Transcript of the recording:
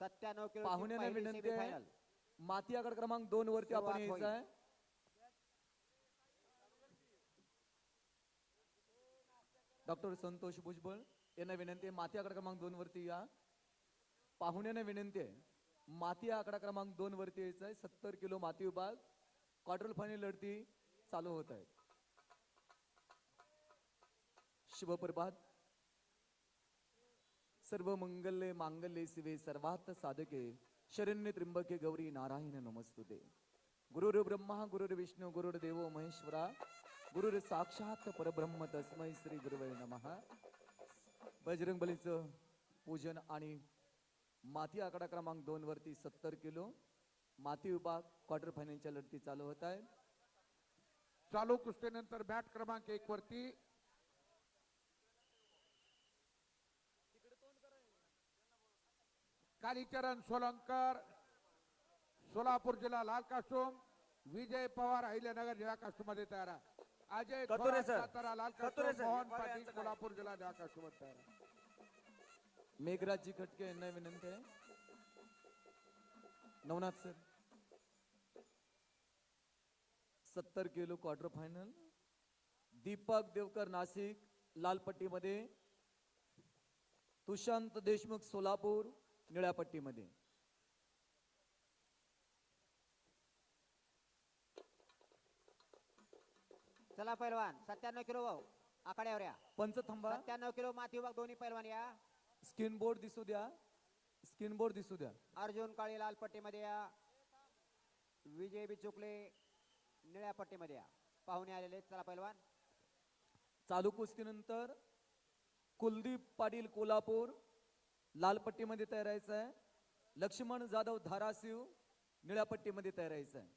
सत्त्याण्णव किलो पाहुण्यांना विनंती आहे माती आकडा क्रमांक दोन वरती आपण सुरुवात यायचं आहे डॉक्टर संतोष भुजबळ यांना विनंती आहे माती आकडा क्रमांक दोन वरती या. पाहुण्यांना विनंती आहे माती आकडा क्रमांक दोन वरती यायचं आहे सत्तर किलो माती विभाग. क्वार्टर फायनल लढती चालू होत आहेत शुभप्रभात सर्व मंगल्ये मांगल्ये शिवे सर्वात साधके शरण्य त्रिंबके गौरी नारायण नमस्तुते गुरुर ब्रह्मा गुरुर विष्णू गुरुर देवो महेश्वरा गुरुर साक्षात परब्रह्म तस्मै श्री गुरुवे नमः बजरंग बलीचं पूजन आणि माती आकडा क्रमांक दोन वरती सत्तर किलो माती विभाग क्वार्टर फायनलच्या लढती चालू होत आहे चालू कुस्तीनंतर बॅट क्रमांक एक वरती कालीचरण सोलंकर सोलापूर जिल्हा लाल कास्टूम विजय पवार अहिल्यानगर निळ्या कास्टूममध्ये तयार आहे अजय कतुरे सर. सातारा लाल कतुरे कास्टूम सर. मोहन पाटील. कोल्हापूर जिल्हा निळ्या कास्टूममध्ये तयार आहे मेघराजी खटके यांना विनंती आहे नवनाथ सर सत्तर kilo quarter final Deepak Devkar Nashik लाल पट्टीमध्ये तुषांत देशमुख सोलापूर निळ्या पट्टीमध्ये चला पैलवान सत्त्याण्णव किलो भाऊ आखाड्यावर या. पंच थांबा. सत्त्याण्णव किलो माती विभाग दोन्ही पैलवान या. स्किन बोर्ड दिसू द्या. स्किन बोर्ड दिसू द्या. अर्जुन काळे लाल पट्टीमध्ये या. विजय बिचुकले निळ्या पट्टीमध्ये या. पाहुणे आलेले. चला पैलवान. चालू कुस्तीनंतर कुलदीप पाटील कोल्हापूर. लाल पट्टीमध्ये तयारायचं आहे. लक्ष्मण जाधव धाराशिव निळ्या पट्टीमध्ये तयारायचं आहे.